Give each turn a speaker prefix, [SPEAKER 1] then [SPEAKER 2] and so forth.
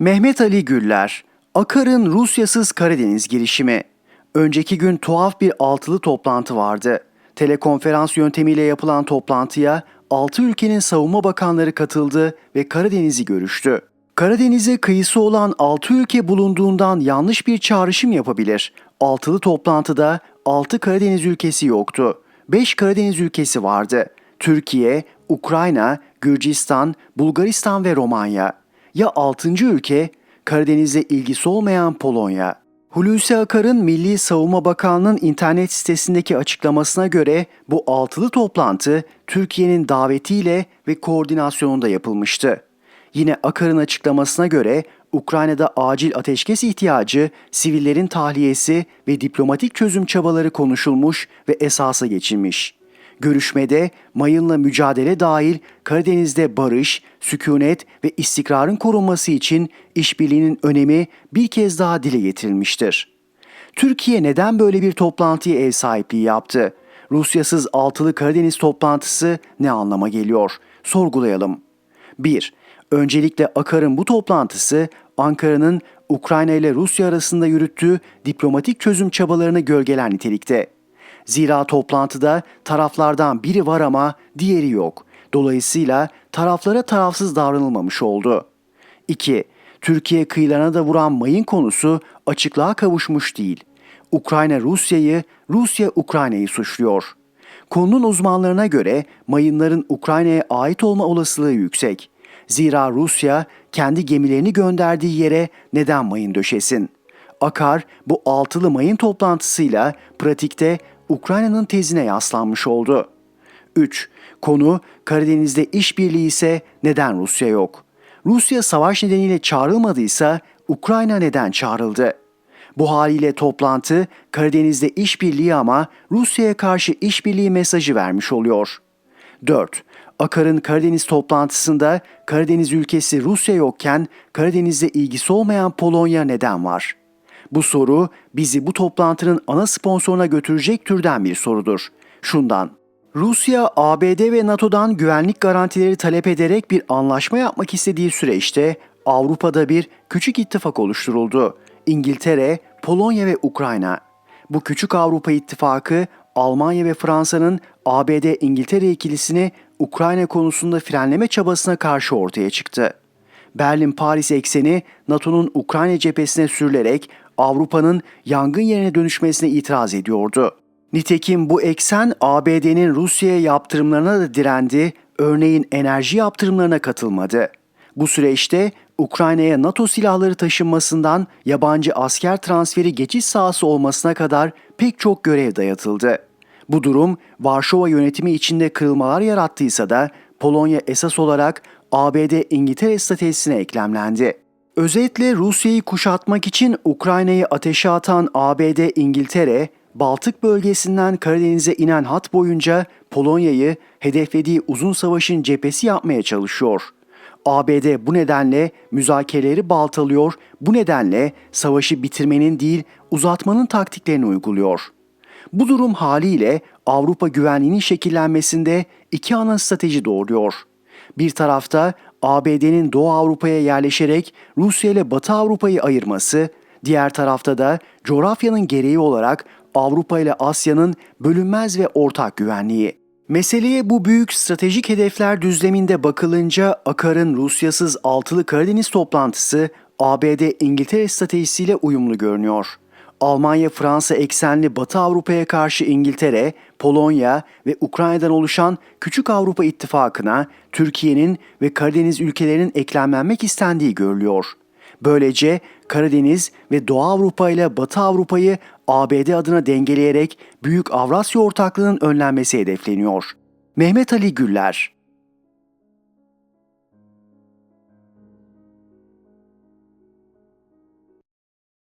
[SPEAKER 1] Mehmet Ali Güller, Akar'ın Rusyasız Karadeniz girişimi. Önceki gün tuhaf bir altılı toplantı vardı. Telekonferans yöntemiyle yapılan toplantıya 6 ülkenin savunma bakanları katıldı ve Karadeniz'i görüştü. Karadeniz'e kıyısı olan 6 ülke bulunduğundan yanlış bir çağrışım yapabilir. Altılı toplantıda 6 Karadeniz ülkesi yoktu. 5 Karadeniz ülkesi vardı. Türkiye, Ukrayna, Gürcistan, Bulgaristan ve Romanya. Ya 6. ülke Karadeniz'e ilgisi olmayan Polonya. Hulusi Akar'ın Milli Savunma Bakanlığı'nın internet sitesindeki açıklamasına göre bu altılı toplantı Türkiye'nin davetiyle ve koordinasyonunda yapılmıştı. Yine Akar'ın açıklamasına göre Ukrayna'da acil ateşkes ihtiyacı, sivillerin tahliyesi ve diplomatik çözüm çabaları konuşulmuş ve esasa geçilmiş. Görüşmede mayınla mücadele dahil Karadeniz'de barış, sükunet ve istikrarın korunması için işbirliğinin önemi bir kez daha dile getirilmiştir. Türkiye neden böyle bir toplantıya ev sahipliği yaptı? Rusyasız altılı Karadeniz toplantısı ne anlama geliyor? Sorgulayalım. 1. Öncelikle Akar'ın bu toplantısı Ankara'nın Ukrayna ile Rusya arasında yürüttüğü diplomatik çözüm çabalarını gölgeler nitelikte. Zira toplantıda taraflardan biri var ama diğeri yok. Dolayısıyla taraflara tarafsız davranılmamış oldu. 2. Türkiye kıyılarına da vuran mayın konusu açıklığa kavuşmuş değil. Ukrayna Rusya'yı, Rusya Ukrayna'yı suçluyor. Konunun uzmanlarına göre mayınların Ukrayna'ya ait olma olasılığı yüksek. Zira Rusya kendi gemilerini gönderdiği yere neden mayın döşesin? Akar bu altılı mayın toplantısıyla pratikte Ukrayna'nın tezine yaslanmış oldu. 3. Konu Karadeniz'de işbirliği ise neden Rusya yok? Rusya savaş nedeniyle çağrılmadıysa Ukrayna neden çağrıldı? Bu haliyle toplantı Karadeniz'de işbirliği ama Rusya'ya karşı işbirliği mesajı vermiş oluyor. 4. Akar'ın Karadeniz toplantısında Karadeniz ülkesi Rusya yokken Karadeniz'de ilgisi olmayan Polonya neden var? Bu soru bizi bu toplantının ana sponsoruna götürecek türden bir sorudur. Şundan. Rusya, ABD ve NATO'dan güvenlik garantileri talep ederek bir anlaşma yapmak istediği süreçte Avrupa'da bir küçük ittifak oluşturuldu. İngiltere, Polonya ve Ukrayna. Bu küçük Avrupa ittifakı Almanya ve Fransa'nın ABD-İngiltere ikilisini Ukrayna konusunda frenleme çabasına karşı ortaya çıktı. Berlin-Paris ekseni NATO'nun Ukrayna cephesine sürülerek Avrupa'nın yangın yerine dönüşmesine itiraz ediyordu. Nitekim bu eksen ABD'nin Rusya'ya yaptırımlarına da direndi, örneğin enerji yaptırımlarına katılmadı. Bu süreçte Ukrayna'ya NATO silahları taşınmasından yabancı asker transferi geçiş sahası olmasına kadar pek çok görev dayatıldı. Bu durum Varşova yönetimi içinde kırılmalar yarattıysa da Polonya esas olarak ABD-İngiltere stratejisine eklemlendi. Özetle Rusya'yı kuşatmak için Ukrayna'yı ateşe atan ABD-İngiltere, Baltık bölgesinden Karadeniz'e inen hat boyunca Polonya'yı hedeflediği uzun savaşın cephesi yapmaya çalışıyor. ABD bu nedenle müzakereleri baltalıyor, bu nedenle savaşı bitirmenin değil uzatmanın taktiklerini uyguluyor. Bu durum haliyle Avrupa güvenliğinin şekillenmesinde iki ana strateji doğuruyor. Bir tarafta ABD'nin Doğu Avrupa'ya yerleşerek Rusya ile Batı Avrupa'yı ayırması, diğer tarafta da coğrafyanın gereği olarak Avrupa ile Asya'nın bölünmez ve ortak güvenliği. Meseleye bu büyük stratejik hedefler düzleminde bakılınca Akar'ın Rusyasız altılı Karadeniz toplantısı ABD-İngiltere stratejisiyle uyumlu görünüyor. Almanya-Fransa eksenli Batı Avrupa'ya karşı İngiltere, Polonya ve Ukrayna'dan oluşan Küçük Avrupa İttifakı'na Türkiye'nin ve Karadeniz ülkelerinin eklemlenmek istendiği görülüyor. Böylece Karadeniz ve Doğu Avrupa ile Batı Avrupa'yı ABD adına dengeleyerek Büyük Avrasya ortaklığının önlenmesi hedefleniyor. Mehmet Ali Güller